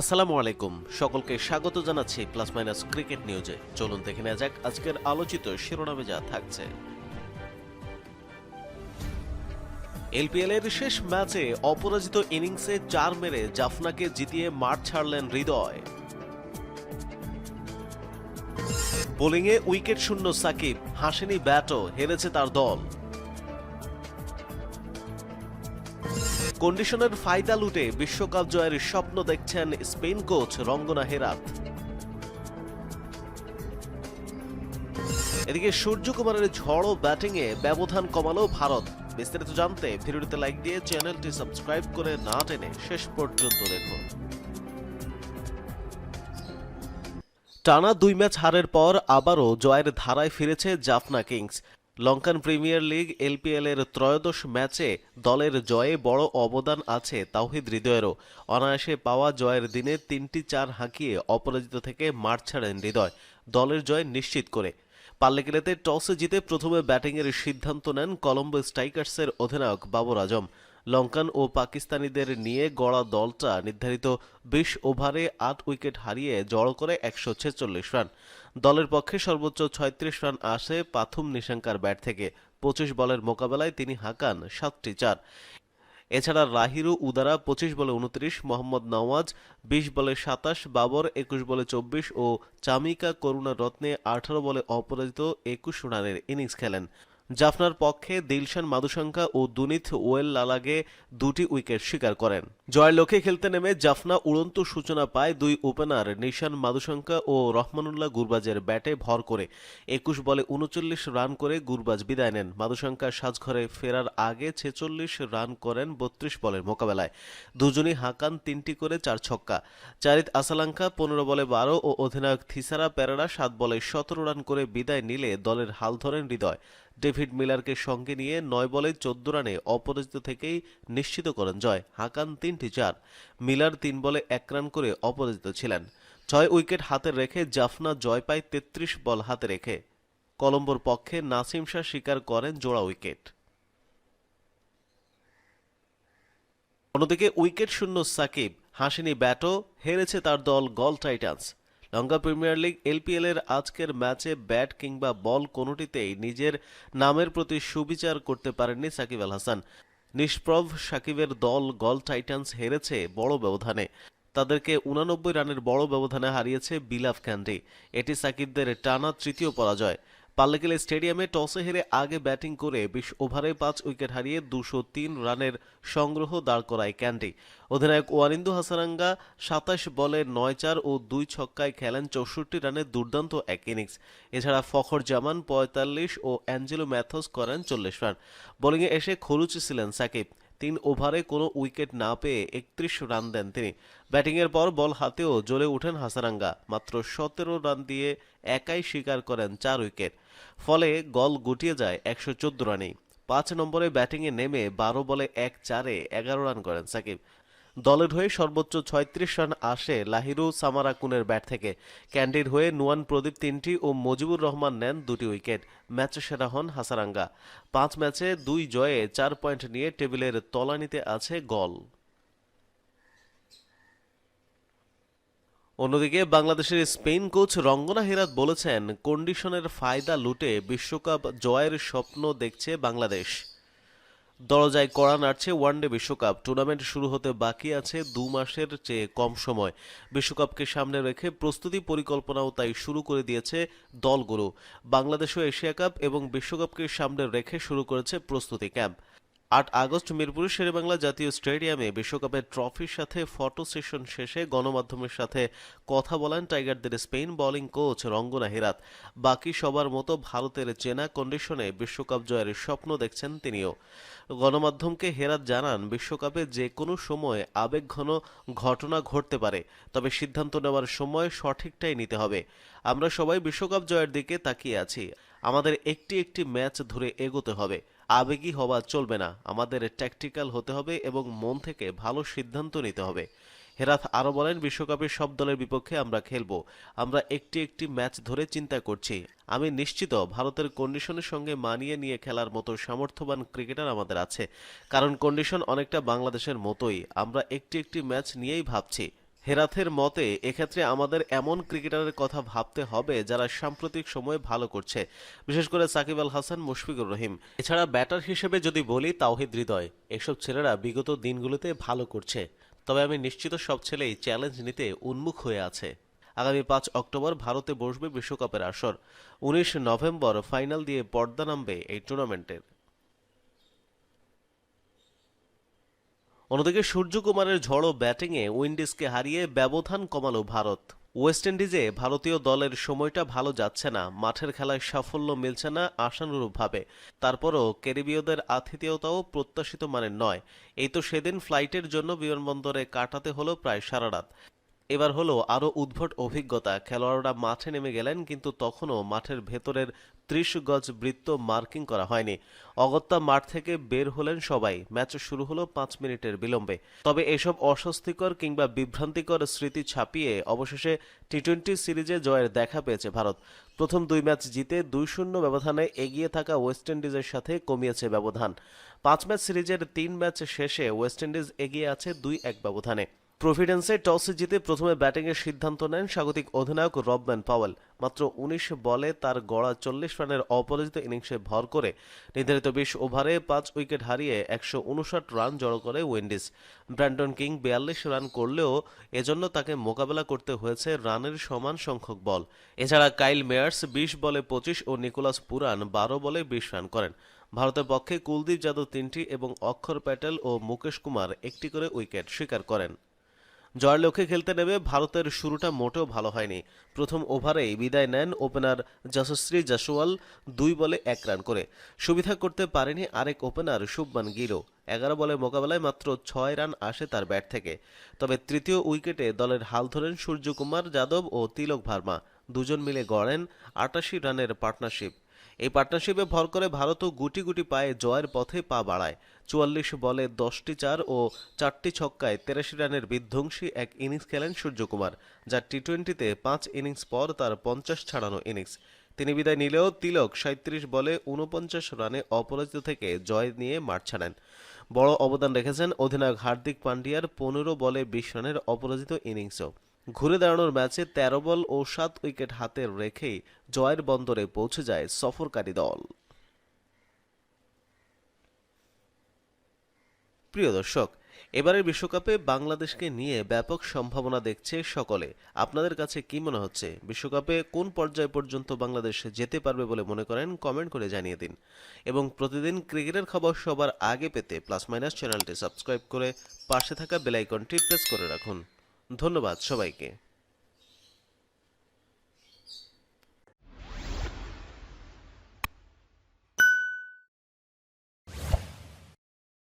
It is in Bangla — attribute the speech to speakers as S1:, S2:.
S1: আসসালামু আলাইকুম। সকলকে স্বাগত জানাচ্ছি প্লাস মাইনাস ক্রিকেট নিউজে। চলুন দেখে নেওয়া যাক আজকের আলোচিত শিরোনামে যা থাকছে। এলপিএল এর শেষ ম্যাচে অপরাজিত ইনিংসে চার মেরে জাফনাকে জিতিয়ে মাঠ ছাড়লেন হৃদয়। বোলিংয়ে উইকেট শূন্য সাকিব, হাসেনি ব্যাটও হেরেছে তার দল। কন্ডিশনের ফায়দা লুটে বিশ্বকাপ জয়ের স্বপ্ন দেখছেন স্পেন কোচ রঙ্গনা হেরাত। এদিকে সূর্যকুমারের ঝড়ো ব্যাটিংয়ে ব্যবধান কমালো ভারত। বিস্তারিত জানতে ভিডিওটিতে লাইক দিয়ে চ্যানেলটি সাবস্ক্রাইব করে না টেনে শেষ পর্যন্ত দেখুন। টানা দুই ম্যাচ হারের পর আবারও জয়ের ধারায় ফিরেছে Jaffna Kings. Lankan premier league LPL এর ত্রয়োদশ ম্যাচে দলের জয়ে বড় অবদান আছে তাওহিদ হৃদয়েরও। অনায়াসে পাওয়া জয়ের দিনে তিনটি চার হাঁকিয়ে অপরাজিত থেকে মাঠ ছাড়েন হৃদয়, দলের জয় নিশ্চিত করে। পাল্লেকেলেতে টসে জিতে প্রথমে ব্যাটিংয়ের সিদ্ধান্ত নেন কলম্বো স্ট্রাইকার্সের অধিনায়ক বাবর আজম। লঙ্কান ও পাকিস্তানিদের নিয়ে গড়া দলটা নির্ধারিত বিশ ওভারে আট উইকেট হারিয়ে জড়ো করে একশো ছেচল্লিশ রান। দলের পক্ষে সর্বোচ্চ ছয়ত্রিশ রান আসে পাথুম নিশাঙ্কার ব্যাট থেকে। পঁচিশ বলের মোকাবেলায় তিনি হাঁকান সাতটি চার। এছাড়া রাহিরু উদারা পঁচিশ বলে উনত্রিশ, মোহাম্মদ নওয়াজ বিশ বলে সাতাশ, বাবর একুশ বলে চব্বিশ ও চামিকা করুণা রত্নে আঠারো বলে অপরাজিত একুশ রানের ইনিংস খেলেন। জাফনার পক্ষে দিলশান মাদুশঙ্কা ও দুনিত ওয়েল লালাগে দুটি উইকেট শিকার করেন। জয়ের লক্ষ্যে খেলতে নেমে জাফনা উড়ন্ত সূচনা পায় দুই ওপেনার নিশান মাদুশঙ্কা ও রহমানুল্লাহ গুরবাজের ব্যাটে ভর করে একুশ বলে উনচল্লিশ রান করে গুরবাজ বিদায় নেন। মাদুশঙ্কা সাজঘরে ফেরার আগে ছেচল্লিশ রান করেন বত্রিশ বলের মোকাবেলায়। দুজনই হাঁকান তিনটি করে চার ছক্কা। চারিত আসালাঙ্কা পনেরো বলে বারো ও অধিনায়ক থিসারা প্যারারা সাত বলে সতেরো রান করে বিদায় নিলে দলের হাল ধরেন হৃদয়। ডেভিড মিলারকে সঙ্গে নিয়ে নয় বলে চোদ্দ রানে অপরাজিত থেকেই নিশ্চিত করেন জয়। হাকান তিনটি চার। মিলার তিন বলে এক রান করে অপরাজিত ছিলেন। ছয় উইকেট হাতে রেখে জাফনা জয় পায় তেত্রিশ বল হাতে রেখে। কলম্বোর পক্ষে নাসিম শাহ স্বীকার করেন জোড়া উইকেট। অন্যদিকে উইকেট শূন্য সাকিব। হাসিনি ব্যাটও হেরেছে তার দল Galle Titans. Lanka premier league LPL এর আজকের ম্যাচে ব্যাট কিংবা বল কোনোটিতেই নিজের নামের প্রতি সুবিচার করতে পারেননি সাকিব আল হাসান। নিষ্প্রভ সাকিবের দল গল টাইটান্স হেরেছে বড় ব্যবধানে। তাদেরকে উনানব্বই রানের বড় ব্যবধানে হারিয়েছে বিলাফ ক্যান্ডি। এটি সাকিবদের টানা তৃতীয় পরাজয়। পাল্লেকেল স্টেডিয়ামে টসে হেরে আগে ব্যাটিং করে বিশ ওভারে পাঁচ উইকেট হারিয়ে দুশো তিন রানের সংগ্রহ দাঁড় করায় ক্যান্ডি। অধিনায়ক ওয়ারিন্দু হাসারাঙ্গা সাতাশ বলে নয় চার ও দুই ছক্কায় খেলেন চৌষট্টি রানের দুর্দান্ত এক ইনিংস। এছাড়া ফখর জামান পঁয়তাল্লিশ ও অ্যাঞ্জেলো ম্যাথস করেন চল্লিশ রান। বোলিংয়ে এসে খরুচ ছিলেন সাকিব। তিন ওভারে কোনো উইকেট না পেয়ে একত্রিশ রান দেন তিনি। ব্যাটিংয়ের পর বল হাতেও জ্বলে ওঠেন হাসারাঙ্গা। মাত্র সতেরো রান দিয়ে একাই স্বীকার করেন চার উইকেট। ফলে গল গুটিয়ে যায় একশো চোদ্দ রানেই। পাঁচ নম্বরে ব্যাটিংয়ে নেমে বারো বলে এক চারে এগারো রান করেন সাকিব। দলের হয়ে সর্বোচ্চ ছয়ত্রিশ রান আসে লাহিরু সামারাকুনের ব্যাট থেকে। ক্যান্ডির হয়ে নুয়ান প্রদীপ তিনটি ও মুজিবুর রহমান নেন দুটি উইকেট। ম্যাচে সেরা হন হাসারাঙ্গা। পাঁচ ম্যাচে দুই জয়ে চার পয়েন্ট নিয়ে টেবিলের তলানিতে আছে গল। অন্যদিকে বাংলাদেশের স্পেন কোচ রঙ্গনা হেরাত বলেছেন, কন্ডিশনের ফায়দা লুটে বিশ্বকাপ জয়ের স্বপ্ন দেখছে বাংলাদেশ। দরজায় কড়া নাড়ছে ওয়ানডে বিশ্বকাপ। টুর্নামেন্ট শুরু হতে বাকি আছে দু মাসের চেয়ে কম সময়। বিশ্বকাপকে সামনে রেখে প্রস্তুতি পরিকল্পনাও তাই শুরু করে দিয়েছে দলগুলো। বাংলাদেশও এশিয়া কাপ এবং বিশ্বকাপকে সামনে রেখে শুরু করেছে প্রস্তুতি ক্যাম্প। আট আগস্ট মিরপুরের শেরেবাংলা জাতীয় স্টেডিয়ামে বিশ্বকাপের ট্রফির সাথে ফটো সেশন শেষে গণমাধ্যমের সাথে কথা বলেন টাইগারদের spin bowling coach Rangana Herath. বাকি সবার মতো ভারতের চেনা কন্ডিশনে বিশ্বকাপ জয়ের স্বপ্ন দেখছেন তিনিও। গণমাধ্যমকে হেরাত জানান, বিশ্বকাপে যে কোনো সময় আবেগঘন ঘটনা ঘটতে পারে, তবে সিদ্ধান্ত নেওয়ার সময় সঠিকটাই নিতে হবে। আমরা সবাই বিশ্বকাপ জয়ের দিকে তাকিয়ে আছি। আমাদের একটি একটি ম্যাচ ধরে এগোতে হবে। আবেগী হওয়া চলবে না। আমাদের ট্যাকটিক্যাল হতে হবে এবং মন থেকে ভালো সিদ্ধান্ত নিতে হবে। হেরাথ আরও বলেন, বিশ্বকাপের সব দলের বিপক্ষে আমরা খেলব। আমরা একটি একটি ম্যাচ ধরে চিন্তা করছি। আমি নিশ্চিত ভারতের কন্ডিশনের সঙ্গে মানিয়ে নিয়ে খেলার মতো সামর্থ্যবান ক্রিকেটার আমাদের আছে। কারণ কন্ডিশন অনেকটা বাংলাদেশের মতোই। আমরা একটি একটি ম্যাচ নিয়েই ভাবছি। হেরাথের মতে, এক্ষেত্রে আমাদের এমন ক্রিকেটারের কথা ভাবতে হবে যারা সাম্প্রতিক সময়ে ভালো করছে, বিশেষ করে সাকিব আল হাসান, মুশফিকুর রহিম। এছাড়া ব্যাটার হিসেবে যদি বলি, তাওহিদ হৃদয়। এসব ছেলেরা বিগত দিনগুলোতে ভালো করছে। তবে আমি নিশ্চিত সব ছেলেই চ্যালেঞ্জ নিতে উন্মুখ হয়ে আছে। আগামী পাঁচ অক্টোবর ভারতে বসবে বিশ্বকাপের আসর। উনিশ নভেম্বর ফাইনাল দিয়ে পর্দা নামবে এই টুর্নামেন্টের। অন্যদিকে সূর্যকুমারের ঝড়ো ব্যাটিংয়ে উইন্ডিজকে হারিয়ে ব্যবধান কমালো ভারত। ওয়েস্ট ইন্ডিজে ভারতীয় দলের সময়টা ভালো যাচ্ছে না, মাঠের খেলায় সাফল্য মিলছে না আশানুরূপভাবে। তারপরও ক্যারিবীয়দের আতিথেয়তাও প্রত্যাশিত মানের নয়। এই তো সেদিন ফ্লাইটের জন্য বিমানবন্দরে কাটাতে হলো প্রায় সারা রাত। এবার হলো আরও উদ্ভট অভিজ্ঞতা, খেলোয়াড়রা মাঠে নেমে গেলেন, কিন্তু তখনও মাঠের ভেতরের ত্রিশ গজ বৃত্ত মার্কিং করা হয়নি। অগত্যা মাঠ থেকে বের হলেন সবাই। ম্যাচ শুরু হলো পাঁচ মিনিটের বিলম্বে। তবে এসব অস্বস্তিকর কিংবা বিভ্রান্তিকর স্মৃতি ছাপিয়ে অবশেষে টি টোয়েন্টি সিরিজে জয়ের দেখা পেয়েছে ভারত। প্রথম দুই ম্যাচ জিতে দুই শূন্য ব্যবধানে এগিয়ে থাকা ওয়েস্ট ইন্ডিজের সাথে কমিয়েছে ব্যবধান। পাঁচ ম্যাচ সিরিজের তিন ম্যাচ শেষে ওয়েস্ট ইন্ডিজ এগিয়ে আছে দুই এক ব্যবধানে। প্রভিডেন্সে টসে জিতে প্রথমে ব্যাটিংয়ের সিদ্ধান্ত নেন স্বাগতিক অধিনায়ক রবম্যান পাওয়েল। মাত্র উনিশ বলে তার গড়া চল্লিশ রানের অপরাজিত ইনিংসে ভর করে। নির্ধারিত বিশ ওভারে পাঁচ উইকেট হারিয়ে একশো উনষাট রান জড়ো করে উইন্ডিজ। ব্র্যান্ডন কিং বিয়াল্লিশ রান করলেও এজন্য তাকে মোকাবেলা করতে হয়েছে রানের সমান সংখ্যক বল। এছাড়া কাইল মেয়ার্স বিশ বলে পঁচিশ ও নিকোলাস পুরান বারো বলে বিশ রান করেন। ভারতের পক্ষে কুলদীপ যাদব তিনটি এবং অক্ষর প্যাটেল ও মুকেশ কুমার একটি করে উইকেট স্বীকার করেন। জয়ের লক্ষ্যে খেলতে নেমে ভারতের শুরুটা মোটেও ভালো হয়নি। প্রথম ওভারেই বিদায় নেন ওপেনার যশশ্রী জাসওয়াল দুই বলে এক রান করে। সুবিধা করতে পারেনি আরেক ওপেনার শুভমান গিরো। এগারো বলে মোকাবেলায় মাত্র ছয় রান আসে তার ব্যাট থেকে। তবে তৃতীয় উইকেটে দলের হাল ধরেন সূর্যকুমার যাদব ও তিলক ভার্মা। দুজন মিলে গড়েন আটাশি রানের পার্টনারশিপ। এই পার্টনারশিপে ভর করে ভারতও গুটি গুটি পায়ে জয়ের পথে পা বাড়ায়। চুয়াল্লিশ বলে দশটি চার ও চারটি ছক্কায় তেরাশি রানের বিধ্বংসী এক ইনিংস খেলেন সূর্যকুমার, যা টি টোয়েন্টিতে পাঁচ ইনিংস পর তার পঞ্চাশ ছাড়ানো ইনিংস। তিনি বিদায় নিলেও তিলক সাঁত্রিশ বলে উনপঞ্চাশ রানে অপরাজিত থেকে জয় নিয়ে মাঠ ছাড়েন। বড় অবদান রেখেছেন অধিনায়ক হার্দিক পান্ডিয়ার পনেরো বলে বিশ রানের অপরাজিত ইনিংসও। ঘুরে দাঁড়ানোর ম্যাচে তেরো বল ও সাত উইকেট হাতে রেখেই জয়ের বন্দরে পৌঁছে যায় সফরকারী দল। প্রিয় দর্শক, এবারের বিশ্বকাপে বাংলাদেশকে নিয়ে ব্যাপক সম্ভাবনা দেখছে সকলে। আপনাদের কাছে কি মনে হচ্ছে? বিশ্বকাপে কোন পর্যায় পর্যন্ত বাংলাদেশ যেতে পারবে বলে মনে করেন কমেন্ট করে জানিয়ে দিন। এবং প্রতিদিন ক্রিকেটের খবর সবার আগে পেতে প্লাস মাইনাস চ্যানেলটি সাবস্ক্রাইব করে পাশে থাকা বেলাইকনটি প্রেস করে রাখুন। ধন্যবাদ সবাইকে।